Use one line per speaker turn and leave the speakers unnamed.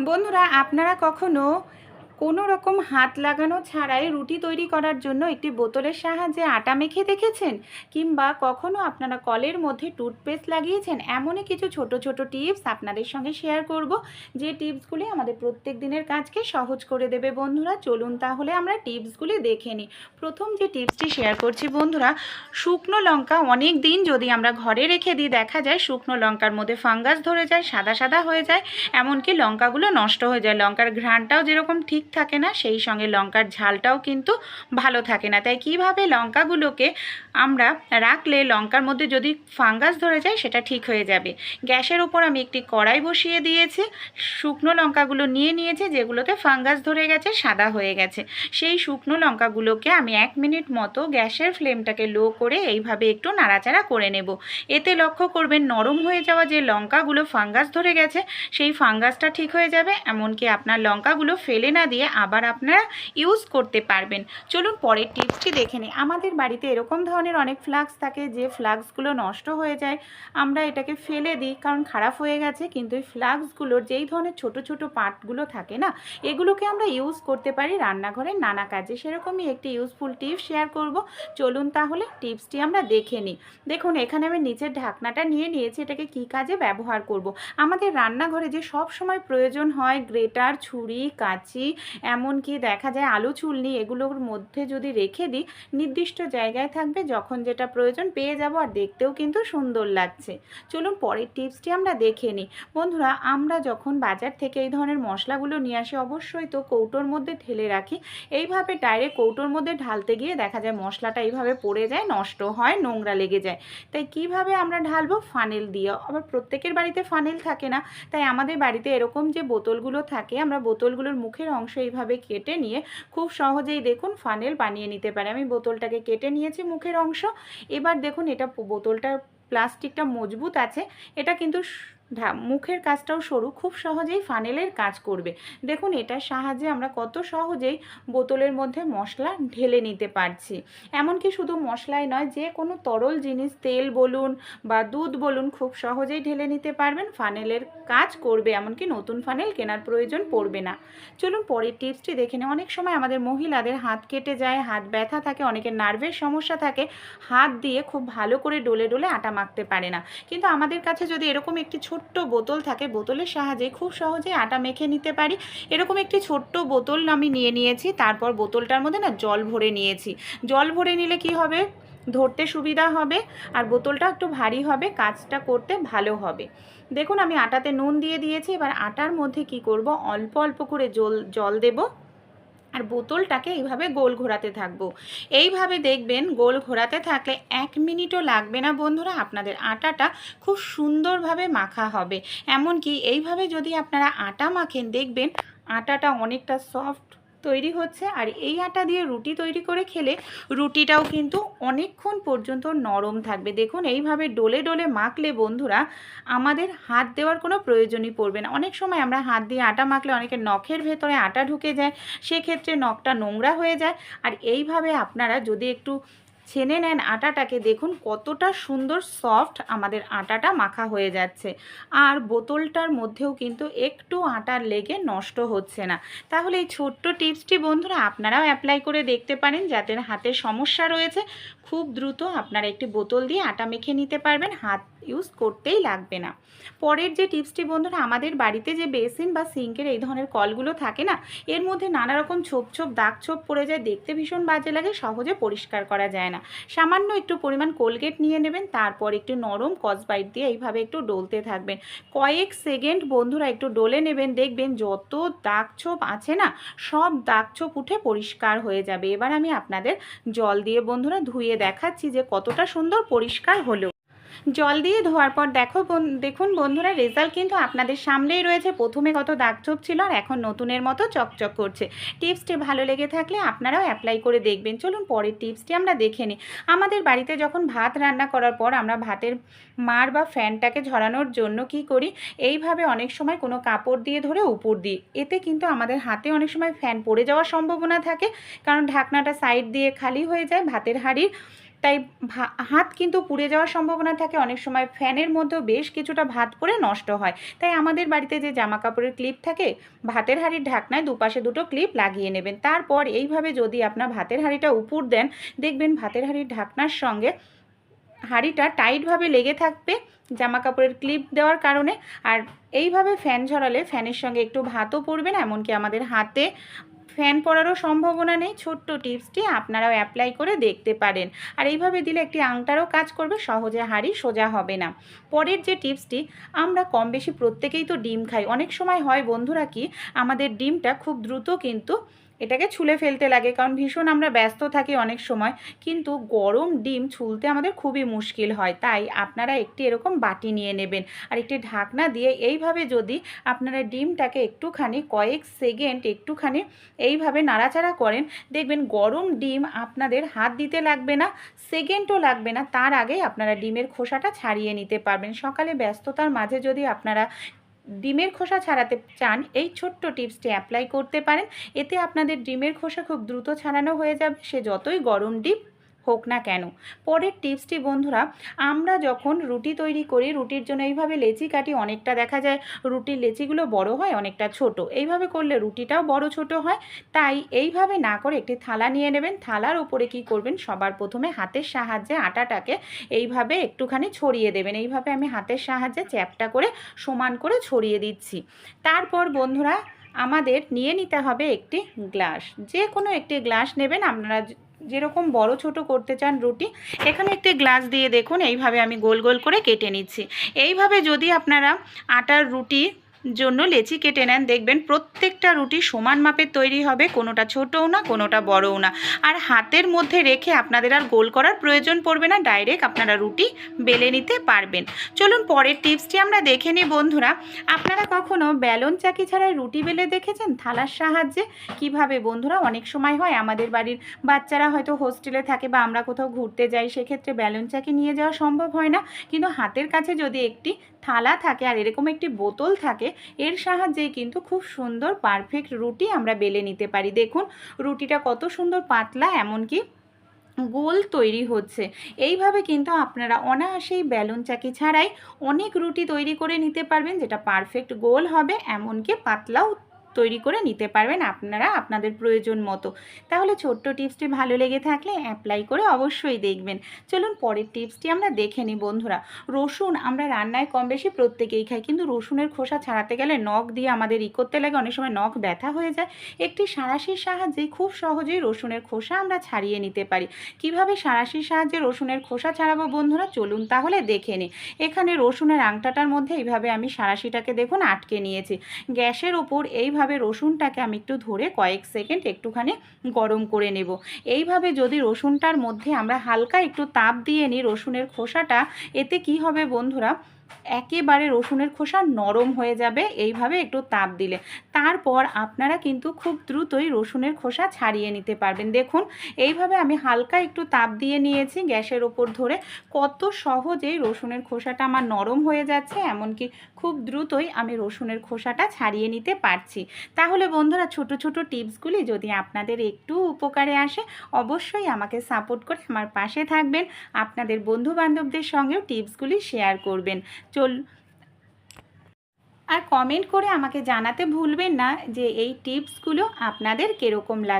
বন্ধুরা আপনারা কখনো কোনো রকম হাত লাগানো ছাড়াই রুটি তৈরি করার জন্য একটি বোতলের সাহায্যে আটা মেখে দেখেছেন? কিংবা কখনো আপনারা কলের মধ্যে টুথপেস্ট লাগিয়েছেন? এমনই কিছু ছোট ছোট টিপস আপনাদের সঙ্গে শেয়ার করব। যে টিপসগুলি আমাদের প্রত্যেক দিনের কাজকে সহজ করে দেবে বন্ধুরা, চলুন তাহলে আমরা টিপসগুলি দেখে নিই। প্রথম যে টিপসটি শেয়ার করছি বন্ধুরা, শুকনো লঙ্কা অনেক দিন যদি আমরা ঘরে রেখে দিই, দেখা যায় শুকনো লঙ্কার মধ্যে ফাঙ্গাস ধরে যায়, সাদা সাদা হয়ে যায়। এমনকি লঙ্কাগুলো নষ্ট হয়ে যায়। লঙ্কার ঘ্রাণটাও যেরকম ঠিক থাকে না, সেই সঙ্গে লঙ্কার ঝালটাও কিন্তু ভালো থাকে না। তাই কীভাবে লঙ্কাগুলোকে আমরা রাখলে লঙ্কার মধ্যে যদি ফাঙ্গাস ধরে যায়, সেটা ঠিক হয়ে যাবে। গ্যাসের উপর আমি একটি কড়াই বসিয়ে দিয়েছি। শুকনো লঙ্কাগুলো নিয়ে নিয়েছে, যেগুলোতে ফাঙ্গাস ধরে গেছে, সাদা হয়ে গেছে। সেই শুকনো লঙ্কাগুলোকে আমি এক মিনিট মতো গ্যাসের ফ্লেমটাকে লো করে এইভাবে একটু নাড়াচাড়া করে নেব। এতে লক্ষ্য করবেন, নরম হয়ে যাওয়া যে লঙ্কাগুলো ফাঙ্গাস ধরে গেছে, সেই ফাঙ্গাসটা ঠিক হয়ে যাবে। এমনকি আপনার লঙ্কাগুলো ফেলে না দিয়ে আবার আপনারা ইউজ করতে পারবেন। চলুন পরের টিপসটি দেখে নিই। আমাদের বাড়িতে এরকম ধরনের অনেক ফ্লাক্স থাকে, যে ফ্লাক্সগুলো নষ্ট হয়ে যায়। আমরা এটাকে ফেলে দিই, কারণ খারাপ হয়ে গেছে। কিন্তু এই ফ্লাক্সগুলোর যেই ধরনের ছোট ছোট পার্টগুলো থাকে না, এগুলোকে আমরা ইউজ করতে পারি রান্নাঘরের নানা কাজে। সেরকমই একটি ইউজফুল টিপস শেয়ার করব। চলুন তাহলে টিপসটি আমরা দেখে নিই। দেখুন, এখানে আমি নিচের ঢাকনাটা নিয়ে নিয়েছি, এটাকে কি কাজে ব্যবহার করব। আমাদের রান্নাঘরে যে সব সময় প্রয়োজন হয়, গ্রেটার, ছুরি, কাঁচি এমনকি দেখা যায় আলু চুলনি এগুলোর মধ্যে যদি রেখে দিই, নির্দিষ্ট জায়গায় থাকবে, যখন যেটা প্রয়োজন পেয়ে যাব আর দেখতেও কিন্তু সুন্দর লাগছে। চলুন পরের টিপসটি আমরা দেখে নিই। বন্ধুরা, আমরা যখন বাজার থেকে এই ধরনের মশলাগুলো নিয়ে আসি, অবশ্যই তো কৌটোর মধ্যে ঢেলে রাখি। এইভাবে ডাইরেক্ট কৌটোর মধ্যে ঢালতে গিয়ে দেখা যায় মশলাটা এইভাবে পড়ে যায়, নষ্ট হয়, নোংরা লেগে যায়। তাই কীভাবে আমরা ঢালবো? ফানেল দিয়ে। আবার প্রত্যেকের বাড়িতে ফানেল থাকে না। তাই আমাদের বাড়িতে এরকম যে বোতলগুলো থাকে, আমরা বোতলগুলোর মুখের অংশ এইভাবে কেটে নিয়ে খুব সহজেই দেখুন ফানেল বানিয়ে নিতে পারে। আমি বোতলটাকে কেটে নিয়েছি মুখের অংশ। এবার দেখুন এটা বোতলটা প্লাস্টিকটা মজবুত আছে। এটা কিন্তু মুখের কাজটাও সরু, খুব সহজেই ফানেলের কাজ করবে। দেখুন, এটার সাহায্যে আমরা কত সহজেই বোতলের মধ্যে মশলা ঢেলে নিতে পারছি। এমনকি শুধু মশলাই নয়, যে কোনো তরল জিনিস, তেল বলুন বা দুধ বলুন, খুব সহজেই ঢেলে নিতে পারবেন ফানেলের কাজ করবে, এমনকি নতুন ফানেল কেনার প্রয়োজন পড়বে না। চলুন, পরের টিপসটি দেখে নিই। অনেক সময় আমাদের মহিলাদের হাত কেটে যায়, হাত ব্যথা থাকে, অনেকের নার্ভের সমস্যা থাকে, হাত দিয়ে খুব ভালো করে ডলে ডলে আটা মাখতে পারে না। কিন্তু আমাদের কাছে যদি এরকম একটি ছোট ছোট্ট বোতল থাকে, বোতলের সাহায্যে খুব সহজে আটা মেখে নিতে পারি। এরকম একটি ছোট্ট বোতল আমি নিয়ে নিয়েছি, তারপর বোতলটার মধ্যে না জল ভরে নিয়েছি। জল ভরে নিলে কি হবে? ধরতে সুবিধা হবে আর বোতলটা একটু ভারী হবে, কাজটা করতে ভালো হবে। দেখুন আমি আটাতে নুন দিয়ে দিয়েছি, এবার আটার মধ্যে কি করব? অল্প অল্প করে জল জল দেবো। আর বোতলটাকে এইভাবে গোল ঘোরাতে থাকব। এইভাবে দেখবেন গোল ঘোরাতে থাকলে এক মিনিটও লাগবে না বন্ধুরা, আপনাদের আটাটা খুব সুন্দরভাবে মাখা হবে। এমনকি এইভাবে যদি আপনারা আটা মাখেন, দেখবেন আটাটা অনেকটা সফট তৈরি হচ্ছে। আর এই আটা দিয়ে রুটি তৈরি করে খেলে রুটিটাও কিন্তু অনেকক্ষণ পর্যন্ত নরম থাকবে। দেখুন, এইভাবে ডোলে ডোলে মাখলে বন্ধুরা আমাদের হাত দেওয়ার কোনো প্রয়োজনই পড়বে না। অনেক সময় আমরা হাত দিয়ে আটা মাখলে অনেকে নখের ভেতরে আটা ঢুকে যায়, সেক্ষেত্রে নখটা নোংরা হয়ে যায়। আর এইভাবে আপনারা যদি একটু ছেনে নেন আটাটাকে। দেখুন কতটা সুন্দর সফট আমাদের আটাটা মাখা হয়ে যাচ্ছে। আর বোতলটার মধ্যেও কিন্তু একটু আটার লেগে নষ্ট হচ্ছে না। তাহলে এই ছোট্ট টিপসটি বন্ধুরা আপনারাও অ্যাপ্লাই করে দেখতে পারেন যাদের হাতে সমস্যা রয়েছে, খুব দ্রুত আপনারা একটি বোতল দিয়ে আটা মেখে নিতে পারবেন। হাত ইউজ করতেই লাগবে না। পরের যে টিপসটি বন্ধুরা, আমাদের বাড়িতে যে বেসিন বা সিঙ্কের এই ধরনের কলগুলো থাকে না, এর মধ্যে নানা রকম ছোপ ছোপ, দাগ ছোপ পড়ে যায়, দেখতে ভীষণ বাজে লাগে, সহজে পরিষ্কার করা যায় না। সামান্য একটু পরিমাণ কোলগেট নিয়ে নেবেন, তারপর একটু নরম কসবাইট দিয়ে এইভাবে একটু ডলতে থাকবেন। কয়েক সেকেন্ড বন্ধুরা একটু ডলে নেবেন, দেখবেন যত দাগ ছোপ আছে না, সব দাগ ছোপ উঠে পরিষ্কার হয়ে যাবে। এবার আমি আপনাদের জল দিয়ে বন্ধুরা ধুয়ে দেখাচ্ছি যে কতটা সুন্দর পরিষ্কার হলো। জল দিয়ে ধোয়ার পর দেখো দেখুন বন্ধুরা রেজাল্ট কিন্তু আপনাদের সামনেই রয়েছে। প্রথমে কত দাগছোপ ছিল আর এখন নতুনের মতো চকচক করছে। টিপসটি ভালো লেগে থাকলে আপনারাও অ্যাপ্লাই করে দেখবেন। চলুন পরের টিপসটি আমরা দেখে নিই। আমাদের বাড়িতে যখন ভাত রান্না করার পর আমরা ভাতের মার বা ফ্যানটাকে ঝরানোর জন্য কি করি, এইভাবে অনেক সময় কোনো কাপড় দিয়ে ধরে উপর দিই। এতে কিন্তু আমাদের হাতে অনেক সময় ফ্যান পড়ে যাওয়ার সম্ভাবনা থাকে, কারণ ঢাকনাটা সাইড দিয়ে খালি হয়ে যায়, ভাতের হাঁড়ির তাই হাত কিন্তু পুড়ে যাওয়ার সম্ভাবনা থাকে। অনেক সময় ফ্যানের মধ্যেও বেশ কিছুটা ভাত পড়ে নষ্ট হয়। তাই আমাদের বাড়িতে যে জামা কাপড়ের ক্লিপ থাকে, ভাতের হাঁড়ির ঢাকনায় দুপাশে দুটো ক্লিপ লাগিয়ে নেবেন। তারপর এইভাবে যদি আপনার ভাতের হাঁড়িটা উপর দেন, দেখবেন ভাতের হাঁড়ির ঢাকনার সঙ্গে হাঁড়িটা টাইটভাবে লেগে থাকবে জামা কাপড়ের ক্লিপ দেওয়ার কারণে। আর এইভাবে ফ্যান ঝরালে ফ্যানের সঙ্গে একটু ভাতও পড়বে না, এমনকি আমাদের হাতে ফ্যান পড়ারও সম্ভাবনা নেই। ছোট্ট টিপসটি আপনারাও অ্যাপ্লাই করে দেখতে পারেন। আর এইভাবে দিলে একটি আংটারও কাজ করবে, সহজে হাড়ি সোজা হবে না। পরের যে টিপসটি, আমরা কম বেশি প্রত্যেকেই তো ডিম খাই। অনেক সময় হয় বন্ধুরা কি, আমাদের ডিমটা খুব দ্রুত কিন্তু এটাকে ছুলে ফেলতে লাগে, কারণ ভীষণ আমরা ব্যস্ত থাকি অনেক সময়, কিন্তু গরম ডিম ছুলতে আমাদের খুবই মুশকিল হয়, তাই আপনারা একটি এরকম বাটি নিয়ে নেবেন, আর একটি ঢাকনা দিয়ে এইভাবে যদি আপনারা ডিমটাকে একটুখানি কয়েক সেকেন্ড একটুখানি এইভাবে নাড়াচাড়া করেন, দেখবেন গরম ডিম আপনাদের হাত দিতে লাগবে না, সেকেন্ডও লাগবে না, তার আগে আপনারা ডিমের খোসাটা ছাড়িয়ে নিতে পারবেন, সকালে ব্যস্ততার মাঝে যদি আপনারা ডিমের খোসা ছাড়াতে চান, এই ছোট্ট টিপসটি অ্যাপ্লাই করতে পারেন। এতে আপনাদের ডিমের খোসা খুব দ্রুত ছাড়ানো হয়ে যাবে। সে যতই গরম ডিম হোক না কেন। পরের টিপসটি, বন্ধুরা, আমরা যখন রুটি তৈরি করি, রুটির জন্য এইভাবে লেচি কাটি অনেকটা দেখা যায়, রুটির লেচিগুলো বড় হয়, অনেকটা ছোট। এইভাবে করলে রুটিটাও বড় ছোট হয়। তাই এইভাবে না করে একটি থালা নিয়ে নেবেন। থালার উপরে কি করবেন? সবার প্রথমে হাতের সাহায্যে আটাটাকে এইভাবে একটুখানি ছড়িয়ে দেবেন। এইভাবে আমি হাতের সাহায্যে চ্যাপটা করে সমান করে ছড়িয়ে দিচ্ছি। তারপর, বন্ধুরা, আমাদের নিয়ে নিতে হবে একটি গ্লাস। যে কোনো একটি গ্লাস নেবেন। আপনারা যেরকম বড় ছোট করতে চান রুটি, এখানে একটি গ্লাস দিয়ে দেখুন, এইভাবে আমি গোল গোল করে কেটে নিচ্ছি। এইভাবে যদি আপনারা আটার রুটি জন্য লেচি কেটে নেন। দেখবেন প্রত্যেকটা রুটি সমান মাপের তৈরি হবে, কোনোটা ছোটও না, কোনোটা বড়ও না। আর হাতের মধ্যে রেখে আপনাদের আর গোল করার প্রয়োজন পড়বে না, ডাইরেক্ট আপনারা রুটি বেলে নিতে পারবেন। চলুন পরের টিপসটি আমরা দেখে নিই বন্ধুরা। আপনারা কখনো ব্যালন চাকি ছাড়াই রুটি বেলে দেখেছেন? থালার সাহায্যে? কীভাবে বন্ধুরা? অনেক সময় হয় আমাদের বাড়ির বাচ্চারা হয়তো হোস্টেলে থাকে বা আমরা কোথাও ঘুরতে যাই, সেক্ষেত্রে ব্যালন চাকি নিয়ে যাওয়া সম্ভব হয় না। কিন্তু হাতের কাছে যদি একটি থালা থাকে আর এরকম একটি বোতল থাকে এর সাহায্যে কিন্তু খুব সুন্দর পারফেক্ট রুটি আমরা বেলে নিতে পারি। দেখুন, রুটিটা কত সুন্দর পাতলা, এমনকি গোল তৈরি হচ্ছে। এইভাবে কিন্তু আপনারা অনায়াসেই ব্যালুন চাকি ছাড়াই অনেক রুটি তৈরি করে নিতে পারবেন, যেটা পারফেক্ট গোল হবে, এমনকি পাতলাও তৈরি করে নিতে পারবেন আপনারা আপনাদের প্রয়োজন মতো। তাহলে ছোট্ট টিপসটি ভালো লেগে থাকলে অ্যাপ্লাই করে অবশ্যই দেখবেন। চলুন পরের টিপসটি আমরা দেখে নিই বন্ধুরা। রসুন আমরা রান্নায় কম বেশি প্রত্যেকেই খাই, কিন্তু রসুনের খোসা ছাড়াতে গেলে নখ দিয়ে আমাদের ই করতে লাগে, অনেক সময় নখ ব্যথা হয়ে যায়। একটি সাঁড়াশির সাহায্যে খুব সহজেই রসুনের খোসা আমরা ছাড়িয়ে নিতে পারি। কীভাবে সাঁড়াশির সাহায্যে রসুনের খোসা ছাড়াবো বন্ধুরা? চলুন তাহলে দেখে নিই। এখানে রসুনের আংটাটার মধ্যে এইভাবে আমি সাঁড়াশিটাকে দেখুন আটকে নিয়েছি। গ্যাসের ওপর এইভাবে রসুনটাকে আমি একটু ধরে কয়েক সেকেন্ড একটুখানি গরম করে নেব। এইভাবে যদি রসুনটার মধ্যে আমরা হালকা একটু তাপ দিয়ে নিই রসুনের খোসাটা, এতে কি হবে বন্ধুরা? একেবারে রসুনের খোসা নরম হয়ে যাবে, এইভাবে একটু তাপ দিলে। তারপর আপনারা কিন্তু খুব দ্রুতই রসুনের খোসা ছাড়িয়ে নিতে পারবেন। দেখুন, এইভাবে আমি হালকা একটু তাপ দিয়ে নিয়েছি গ্যাসের ওপর ধরে। কত সহজেই রসুনের খোসাটা আমার নরম হয়ে যাচ্ছে, এমনকি খুব দ্রুতই আমি রসুনের খোসাটা ছাড়িয়ে নিতে পারছি। তাহলে বন্ধুরা, ছোট ছোট টিপসগুলি যদি আপনাদের একটু উপকারে আসে, অবশ্যই আমাকে সাপোর্ট করে আমার পাশে থাকবেন। আপনাদের বন্ধু বান্ধবদের সঙ্গেও টিপসগুলি শেয়ার করবেন। চল আর কমেন্ট করে আমাকে জানাতে ভুলবেন না যে এই টিপসগুলো আপনাদের কীরকম লাগল।